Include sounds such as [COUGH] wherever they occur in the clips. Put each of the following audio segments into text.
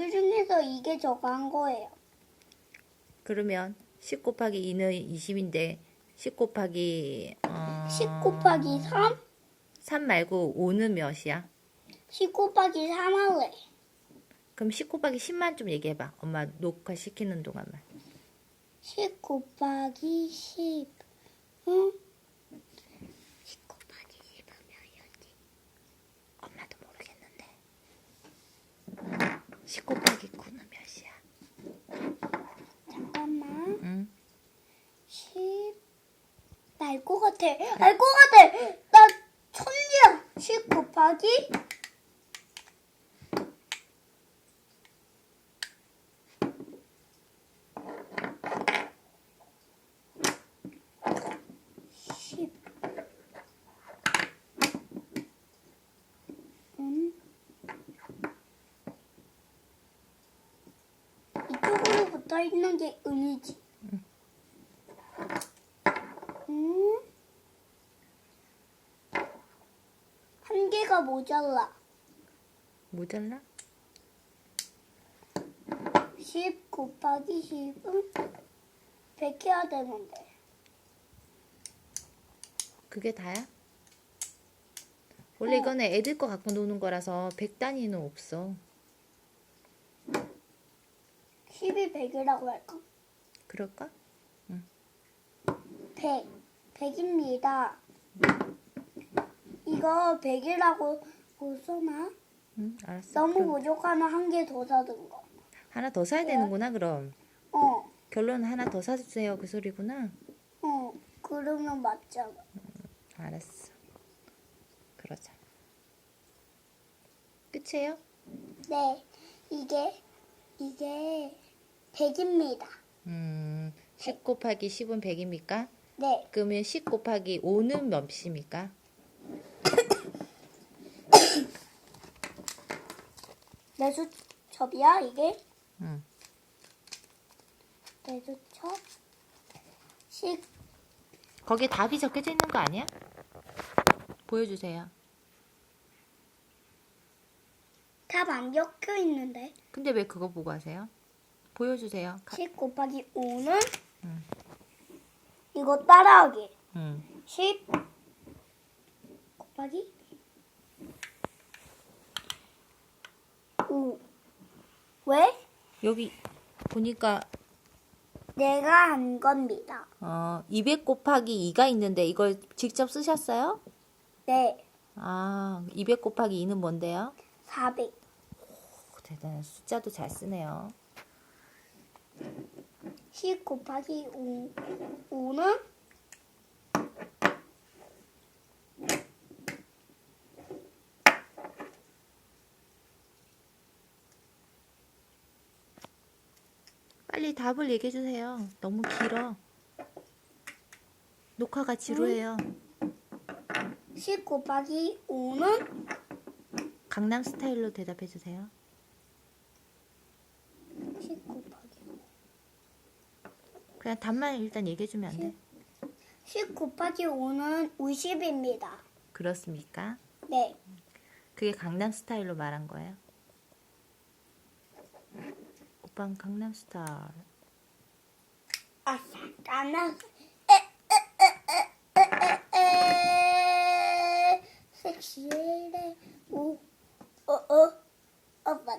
여기 중에서 이게 저거 한 거예요. 그러면 10 곱하기 2는 20인데 10 곱하기 어... 10 곱하기 3? 3 말고 5는 몇이야? 10 곱하기 3 할래. 그럼 10 곱하기 10만 좀 얘기해봐. 엄마 녹화 시키는 동안만. 10 곱하기 10. 응? 10 곱하기 10은 몇이었지? 엄마도 모르겠는데. 10 곱하기 9는 몇이야? 잠깐만. 응? 10. 나 알 것 같아. 알 것 같아. 나 천재야. 10 곱하기 십. 음. 붙어 있는 게 은이지. 음. 한 개가 모자라. 모자라? 10 곱하기 10은 100 해야 되는데. 그게 다야? 원래 어. 이거는 애들 거 갖고 노는 거라서 100 단위는 없어. 10이 100이라고 할까? 그럴까? 100. 100입니다. 이거 100이라고 써나? 응, 알았어. 너무 그럼 부족하면 한 개 더 사든가. 하나 더 사야 되는구나, 그럼. 어, 결론은 하나 더 사주세요. 그 소리구나. 어. 그러면 맞잖아. 알았어. 그러자. 끝이에요? 네. 이게, 이게 100입니다. 음, 10 곱하기 10은 100입니까? 네. 그러면 10 곱하기 5는 몇입니까? [COUGHS] 내 수첩이야, 이게? 응. 내 수첩? 10, 거기에 답이 적혀져 있는 거 아니야? 보여주세요. 답 안 적혀 있는데. 근데 왜 그거 보고 하세요? 보여주세요. 가- 10 곱하기 5는 응. 이거 따라하기. 응. 10 곱하기 5. 왜? 여기 보니까 내가 한 겁니다. 어, 200 곱하기 2가 있는데 이걸 직접 쓰셨어요? 네. 아, 200 곱하기 2는 뭔데요? 400. 오, 대단한 숫자도 잘 쓰네요. 10 곱하기 5. 5는 빨리 답을 얘기해 주세요. 너무 길어. 녹화가 지루해요. 10 곱하기 5는 강남 스타일로 대답해 주세요. 10 곱하기 그냥 답만 일단 얘기해 주면 안 돼? 10 곱하기 5는 50입니다. 그렇습니까? 네. 그게 강남 스타일로 말한 거예요? 오빠는 강남 스타일. 아싸, 까나. 섹시해. 오, 어, 어. 오빠.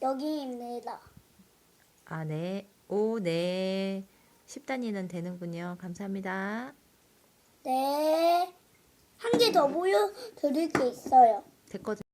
여기입니다. 아, 네. 오, 네. 10단위는 되는군요. 감사합니다. 네. 한 개 더 보여드릴 게 있어요. 됐거든요.